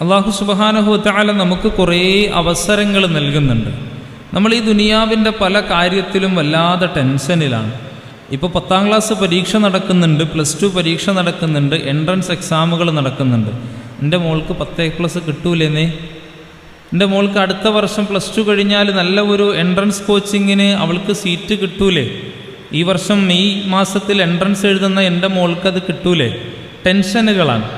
അള്ളാഹു സുബാനഹുത്താല നമുക്ക് കുറേ അവസരങ്ങൾ നൽകുന്നുണ്ട്. നമ്മൾ ഈ ദുനിയാവിന്റെ പല കാര്യത്തിലും വല്ലാതെ ടെൻഷനിലാണ്. ഇപ്പോൾ പത്താം ക്ലാസ് പരീക്ഷ നടക്കുന്നുണ്ട് പ്ലസ് ടു പരീക്ഷ നടക്കുന്നുണ്ട് എൻട്രൻസ് എക്സാമുകൾ നടക്കുന്നുണ്ട്. എന്റെ മോൾക്ക് പത്ത് പ്ലസ് കിട്ടൂലേന്നേ എന്റെ മോൾക്ക് അടുത്ത വർഷം പ്ലസ് ടു കഴിഞ്ഞാൽ നല്ല ഒരു എൻട്രൻസ് കോച്ചിങ്ങിന് അവൾക്ക് സീറ്റ് കിട്ടൂലേ? ഈ വർഷം മെയ് മാസത്തിൽ എൻട്രൻസ് എഴുതുന്ന എന്റെ മോൾക്ക് അത് കിട്ടൂലേ? ടെൻഷനുകളാണ്.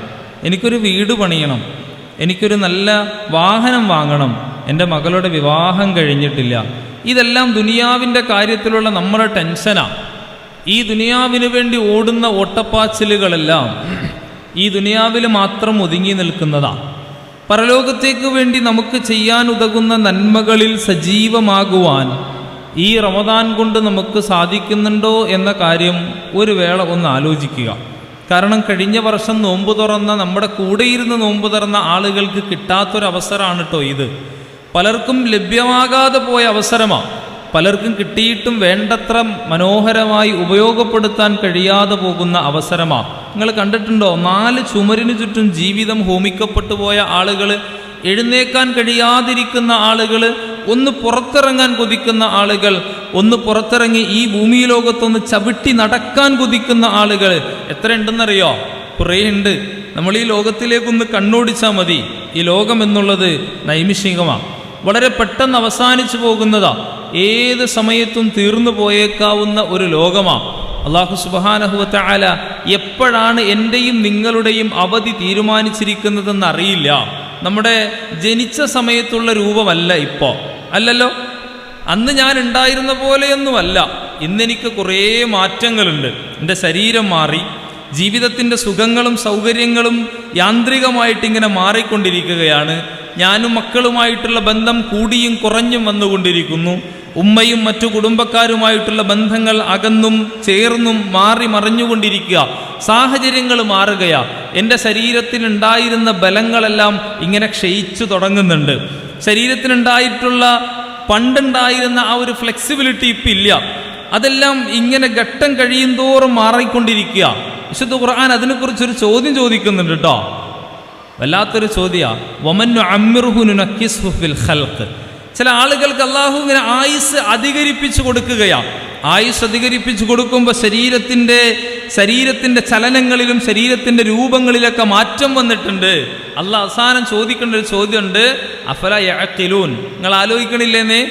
എനിക്കൊരു വീട് പണിയണം. എനിക്കൊരു നല്ല വാഹനം വാങ്ങണം. എന്റെ മകളുടെ വിവാഹം കഴിഞ്ഞിട്ടില്ല. ഇതെല്ലാം ദുനിയാവിന്റെ കാര്യത്തിലുള്ള നമ്മുടെ ടെൻഷനാണ് ഈ ദുനിയാവിന് വേണ്ടി ഓടുന്ന ഓട്ടപ്പാച്ചിലുകളെല്ലാം ഈ ദുനിയാവിൽ മാത്രം ഒതുങ്ങി നിൽക്കുന്നതാണ് പരലോകത്തേക്ക് വേണ്ടി നമുക്ക് ചെയ്യാൻ ഉതകുന്ന നന്മകളിൽ സജീവമാകുവാൻ ഈ റമദാൻ കൊണ്ട് നമുക്ക് സാധിക്കുന്നുണ്ടോ എന്ന കാര്യം ഒരു വേള ഒന്ന് ആലോചിക്കുക. കാരണം കഴിഞ്ഞ വർഷം നോമ്പ് തുറന്ന നമ്മുടെ കൂടെയിരുന്ന് നോമ്പ് തുറന്ന ആളുകൾക്ക് കിട്ടാത്തൊരവസരമാണ് കേട്ടോ ഇത്. പലർക്കും ലഭ്യമാകാതെ പോയ അവസരമാണ് പലർക്കും കിട്ടിയിട്ടും വേണ്ടത്ര മനോഹരമായി ഉപയോഗപ്പെടുത്താൻ കഴിയാതെ പോകുന്ന അവസരമാണ് നിങ്ങൾ കണ്ടിട്ടുണ്ടോ? നാല് ചുമരിനു ചുറ്റും ജീവിതം ഹോമിക്കപ്പെട്ടു പോയ ആളുകൾ എഴുന്നേക്കാൻ കഴിയാതിരിക്കുന്ന ആളുകൾ ഒന്ന് പുറത്തിറങ്ങാൻ കൊതിക്കുന്ന ആളുകൾ ഒന്ന് പുറത്തിറങ്ങി ഈ ഭൂമി ലോകത്തൊന്ന് ചവിട്ടി നടക്കാൻ കൊതിക്കുന്ന ആളുകൾ. എത്ര ഉണ്ടെന്നറിയോ കുറേ ഉണ്ട്. നമ്മൾ ഈ ലോകത്തിലേക്കൊന്ന് കണ്ണോടിച്ചാൽ മതി. ഈ ലോകം എന്നുള്ളത് നൈമിഷികമാണ് വളരെ പെട്ടെന്ന് അവസാനിച്ചു പോകുന്നതാ. ഏത് സമയത്തും തീർന്നു പോയേക്കാവുന്ന ഒരു ലോകമാണ് അള്ളാഹു സുബാനഹുവത്ത ആല എപ്പോഴാണ് എന്റെയും നിങ്ങളുടെയും അവധി തീരുമാനിച്ചിരിക്കുന്നതെന്ന് അറിയില്ല. നമ്മുടെ ജനിച്ച സമയത്തുള്ള രൂപമല്ല ഇപ്പോൾ അല്ലല്ലോ? അന്ന് ഞാൻ ഉണ്ടായിരുന്ന പോലെയൊന്നുമല്ല. ഇന്നെനിക്ക് കുറേ മാറ്റങ്ങളുണ്ട്. എന്റെ ശരീരം മാറി. ജീവിതത്തിന്റെ സുഖങ്ങളും സൗകര്യങ്ങളും യാന്ത്രികമായിട്ടിങ്ങനെ മാറിക്കൊണ്ടിരിക്കുകയാണ്. ഞാനും മക്കളുമായിട്ടുള്ള ബന്ധം കൂടിയും കുറഞ്ഞും വന്നുകൊണ്ടിരിക്കുന്നു. ഉമ്മയും മറ്റു കുടുംബക്കാരുമായിട്ടുള്ള ബന്ധങ്ങൾ അകന്നും ചേർന്നും മാറി മറിഞ്ഞുകൊണ്ടിരിക്കുക. സാഹചര്യങ്ങൾ മാറുകയാ. എന്റെ ശരീരത്തിനുണ്ടായിരുന്ന ബലങ്ങളെല്ലാം ഇങ്ങനെ ക്ഷയിച്ചു തുടങ്ങുന്നുണ്ട്. ശരീരത്തിനുണ്ടായിട്ടുള്ള പണ്ടുണ്ടായിരുന്ന ആ ഒരു ഫ്ലെക്സിബിലിറ്റി ഇപ്പം ഇല്ല. അതെല്ലാം ഇങ്ങനെ ഘട്ടം കഴിയും തോറും മാറിക്കൊണ്ടിരിക്കുക. വിശുദ്ധ ഖുർആൻ അതിനെക്കുറിച്ചൊരു ചോദ്യം ചോദിക്കുന്നുണ്ട് കേട്ടോ വല്ലാത്തൊരു ചോദ്യമാണ് ചില ആളുകൾക്ക് അള്ളാഹുവിനെ ആയുസ് അധികരിപ്പിച്ചു കൊടുക്കുകയാണ് ആയുസ് അധികരിപ്പിച്ചു കൊടുക്കുമ്പോൾ ശരീരത്തിന്റെ ശരീരത്തിന്റെ ചലനങ്ങളിലും ശരീരത്തിന്റെ രൂപങ്ങളിലൊക്കെ മാറ്റം വന്നിട്ടുണ്ട്. അള്ളാഹ് അവസാനം ചോദിക്കേണ്ട ഒരു ചോദ്യമുണ്ട്. അഫല യാക്കിലൂൻ നിങ്ങൾ ആലോചിക്കണില്ലേന്നേ?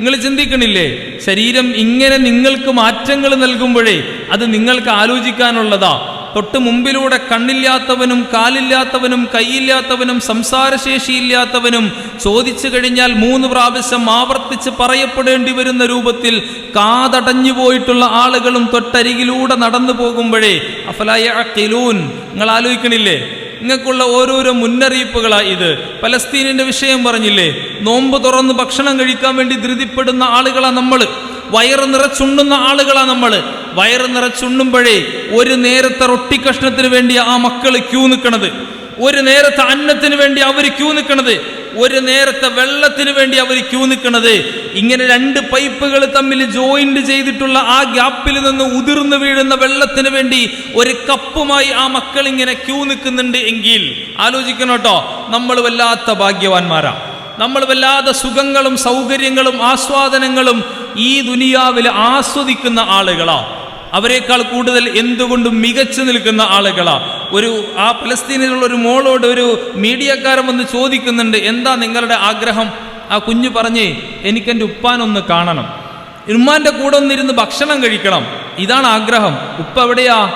നിങ്ങൾ ചിന്തിക്കണില്ലേ? ശരീരം ഇങ്ങനെ നിങ്ങൾക്ക് മാറ്റങ്ങൾ നൽകുമ്പോഴേ അത് നിങ്ങൾക്ക് ആലോചിക്കാനുള്ളതാ. തൊട്ട് മുമ്പിലൂടെ കണ്ണില്ലാത്തവനും കാലില്ലാത്തവനും കൈയില്ലാത്തവനും സംസാരശേഷിയില്ലാത്തവനും ചോദിച്ചു കഴിഞ്ഞാൽ മൂന്ന് പ്രാവശ്യം ആവർത്തിച്ച് പറയപ്പെടേണ്ടി വരുന്ന രൂപത്തിൽ കാതടഞ്ഞു പോയിട്ടുള്ള ആളുകളും തൊട്ടരികിലൂടെ നടന്നു പോകുമ്പോഴേ അഫലായ കിലൂൻ നിങ്ങൾ ആലോചിക്കണില്ലേ? നിങ്ങൾക്കുള്ള ഓരോരോ മുന്നറിയിപ്പുകളാണ് ഇത്. പലസ്തീനിന്റെ വിഷയം പറഞ്ഞില്ലേ നോമ്പ് തുറന്ന് ഭക്ഷണം കഴിക്കാൻ വേണ്ടി ധൃതിപ്പെടുന്ന ആളുകളാണ് നമ്മൾ. വയറ് നിറച്ചുണ്ണുന്ന ആളുകളാണ് നമ്മൾ. വയറ് നിറച്ചുണ്ണുമ്പോഴേ ഒരു നേരത്തെ റൊട്ടി കഷ്ണത്തിന് വേണ്ടി ആ മക്കൾ ക്യൂ നിൽക്കണത് ഒരു നേരത്തെ അന്നത്തിന് വേണ്ടി അവർ ക്യൂ നിൽക്കണത് ഒരു നേരത്തെ വെള്ളത്തിന് വേണ്ടി അവർ ക്യൂ നിൽക്കണത് ഇങ്ങനെ രണ്ട് പൈപ്പുകൾ തമ്മിൽ ജോയിന്റ് ചെയ്തിട്ടുള്ള ആ ഗ്യാപ്പിൽ നിന്ന് ഉതിർന്നു വീഴുന്ന വെള്ളത്തിന് വേണ്ടി ഒരു കപ്പുമായി ആ മക്കൾ ഇങ്ങനെ ക്യൂ നിൽക്കുന്നുണ്ട് എങ്കിൽ ആലോചിക്കണം കേട്ടോ. നമ്മൾ വല്ലാത്ത ഭാഗ്യവാന്മാരാ. നമ്മൾ വല്ലാതെ സുഖങ്ങളും സൗകര്യങ്ങളും ആസ്വാദനങ്ങളും ഈ ദുനിയാവിൽ ആസ്വദിക്കുന്ന ആളുകളാ. അവരെക്കാൾ കൂടുതൽ എന്തുകൊണ്ടും മികച്ചു നിൽക്കുന്ന ആളുകളാ. ഒരു ആ ഫലസ്തീനിലുള്ള ഒരു മോളോട് ഒരു മീഡിയക്കാരൻ വന്ന് ചോദിക്കുന്നുണ്ട് എന്താ നിങ്ങളുടെ ആഗ്രഹം? ആ കുഞ്ഞു പറഞ്ഞേ എനിക്കെന്റെ ഉപ്പാനൊന്ന് കാണണം. ഉമ്മാന്റെ കൂടെ ഒന്നിരുന്ന് ഭക്ഷണം കഴിക്കണം. ഇതാണ് ആഗ്രഹം. ഉപ്പ എവിടെയാ?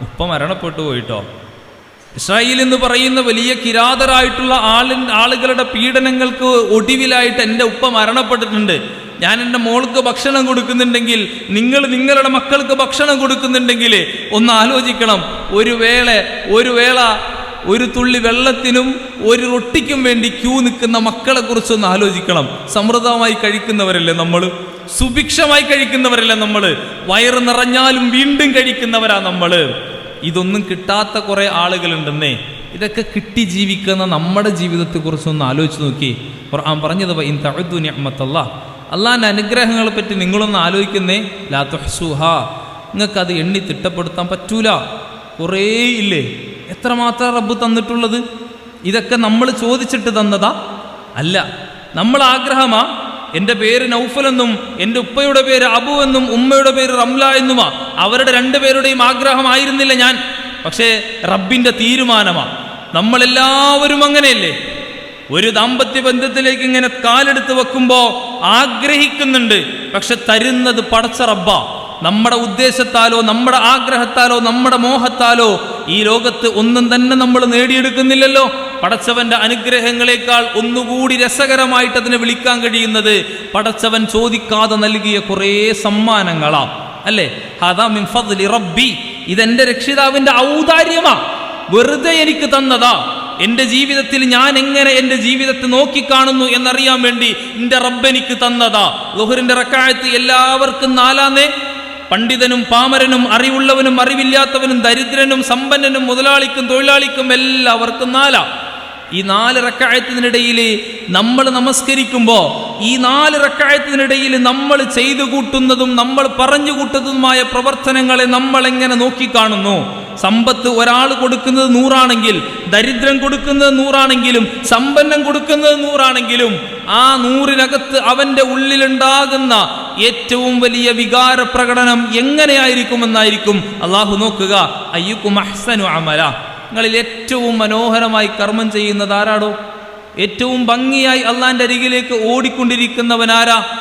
ഉപ്പ മരണപ്പെട്ടു പോയിട്ടോ. ഇസ്രായേൽ എന്ന് പറയുന്ന വലിയ കിരാതരായിട്ടുള്ള ആളിൻ ആളുകളുടെ പീഡനങ്ങൾക്ക് ഒടുവിലായിട്ട് എന്റെ ഉപ്പ മരണപ്പെട്ടിട്ടുണ്ട്. ഞാൻ എന്റെ മോൾക്ക് ഭക്ഷണം കൊടുക്കുന്നുണ്ടെങ്കിൽ നിങ്ങൾ നിങ്ങളുടെ മക്കൾക്ക് ഭക്ഷണം കൊടുക്കുന്നുണ്ടെങ്കിൽ ഒന്ന് ആലോചിക്കണം. ഒരു വേള ഒരു വേള ഒരു തുള്ളി വെള്ളത്തിനും ഒരു റൊട്ടിക്കും വേണ്ടി ക്യൂ നിൽക്കുന്ന മക്കളെ കുറിച്ചൊന്ന് ആലോചിക്കണം. സമൃദ്ധമായി കഴിക്കുന്നവരല്ലേ നമ്മൾ സുഭിക്ഷമായി കഴിക്കുന്നവരല്ലേ നമ്മൾ വയറ് നിറഞ്ഞാലും വീണ്ടും കഴിക്കുന്നവരാ നമ്മൾ ഇതൊന്നും കിട്ടാത്ത കുറേ ആളുകളുണ്ടെന്നേ. ഇതൊക്കെ കിട്ടി ജീവിക്കുന്ന നമ്മുടെ ജീവിതത്തെക്കുറിച്ചൊന്ന് ആലോചിച്ച് നോക്കി. ഖുർആൻ പറഞ്ഞത് ഇൻ തഅദ്ദു നിഅമത്തല്ലാ അള്ളാഹിന്റെ അനുഗ്രഹങ്ങളെ പറ്റി നിങ്ങളൊന്ന് ആലോചിക്കുന്നേ. ലാ തുഹ്സുഹ. നിങ്ങൾക്കത് എണ്ണി തിട്ടപ്പെടുത്താൻ പറ്റൂല. കുറേ ഇല്ലേ? എത്രമാത്രം റബ്ബ് തന്നിട്ടുള്ളത്? ഇതൊക്കെ നമ്മൾ ചോദിച്ചിട്ട് തന്നതാ? അല്ല നമ്മൾ ആഗ്രഹമാ. എന്റെ പേര് നൗഫൽ എന്നും എന്റെ ഉപ്പയുടെ പേര് അബു എന്നും ഉമ്മയുടെ പേര് റംല എന്നുമാ. അവരുടെ രണ്ടുപേരുടെയും ആഗ്രഹമായിരുന്നില്ല ഞാൻ. പക്ഷേ റബ്ബിന്റെ തീരുമാനമാ. നമ്മളെല്ലാവരും അങ്ങനെയല്ലേ? ഒരു ദാമ്പത്യ ബന്ധത്തിലേക്ക് ഇങ്ങനെ കാലെടുത്ത് വെക്കുമ്പോൾ ആഗ്രഹിക്കുന്നുണ്ട്. പക്ഷെ തരുന്നത് പടച്ച റബ്ബ. നമ്മുടെ ഉദ്ദേശത്താലോ നമ്മുടെ ആഗ്രഹത്താലോ നമ്മുടെ മോഹത്താലോ ഈ ലോകത്ത് ഒന്നും തന്നെ നമ്മൾ നേടിയെടുക്കുന്നില്ലല്ലോ. പടച്ചവന്റെ അനുഗ്രഹങ്ങളെക്കാൾ ഒന്നുകൂടി രസകരമായിട്ട് അതിനെ വിളിക്കാൻ കഴിയുന്നത് പടച്ചവൻ ചോദിക്കാതെ നൽകിയ കുറേ സമ്മാനങ്ങളാ. അല്ലേ? ഹദാ മിൻ റബ്ബി. ഇതെന്റെ രക്ഷിതാവിന്റെ ഔദാര്യമാ. വെറുതെ എനിക്ക് തന്നതാ. എന്റെ ജീവിതത്തിൽ ഞാൻ എങ്ങനെ എന്റെ ജീവിതത്തെ നോക്കിക്കാണുന്നു എന്നറിയാൻ വേണ്ടി എന്റെ റബ്ബെനിക്ക് തന്നതാ. ലുഹറിന്റെ റക്കായത്ത് എല്ലാവർക്കും നാലാന്നേ. പണ്ഡിതനും പാമരനും അറിവുള്ളവനും അറിവില്ലാത്തവനും ദരിദ്രനും സമ്പന്നനും മുതലാളിക്കും തൊഴിലാളിക്കും എല്ലാവർക്കും നാലാ. ഈ നാല് റക്കായത്തിനിടയിൽ നമ്മൾ നമസ്കരിക്കുമ്പോൾ ഈ നാല് റക്കായത്തിനിടയിൽ നമ്മൾ ചെയ്തു കൂട്ടുന്നതും നമ്മൾ പറഞ്ഞു കൂട്ടുന്നതുമായ പ്രവർത്തനങ്ങളെ നമ്മൾ എങ്ങനെ നോക്കിക്കാണുന്നു? സമ്പത്ത് ഒരാൾ കൊടുക്കുന്നത് നൂറാണെങ്കിൽ ദരിദ്രം കൊടുക്കുന്നത് നൂറാണെങ്കിലും സമ്പന്നം കൊടുക്കുന്നത് നൂറാണെങ്കിലും ആ നൂറിനകത്ത് അവന്റെ ഉള്ളിലുണ്ടാകുന്ന ഏറ്റവും വലിയ വികാര പ്രകടനം എങ്ങനെയായിരിക്കുമെന്നായിരിക്കും? അള്ളാഹു നോക്കുക. അയ്യുക്കും അഹ്സനു അമല. നിങ്ങളിൽ ഏറ്റവും മനോഹരമായി കർമ്മം ചെയ്യുന്നത് ആരാടോ? ഏറ്റവും ഭംഗിയായി അള്ളാന്റെ അരികിലേക്ക് ഓടിക്കൊണ്ടിരിക്കുന്നവനാരാ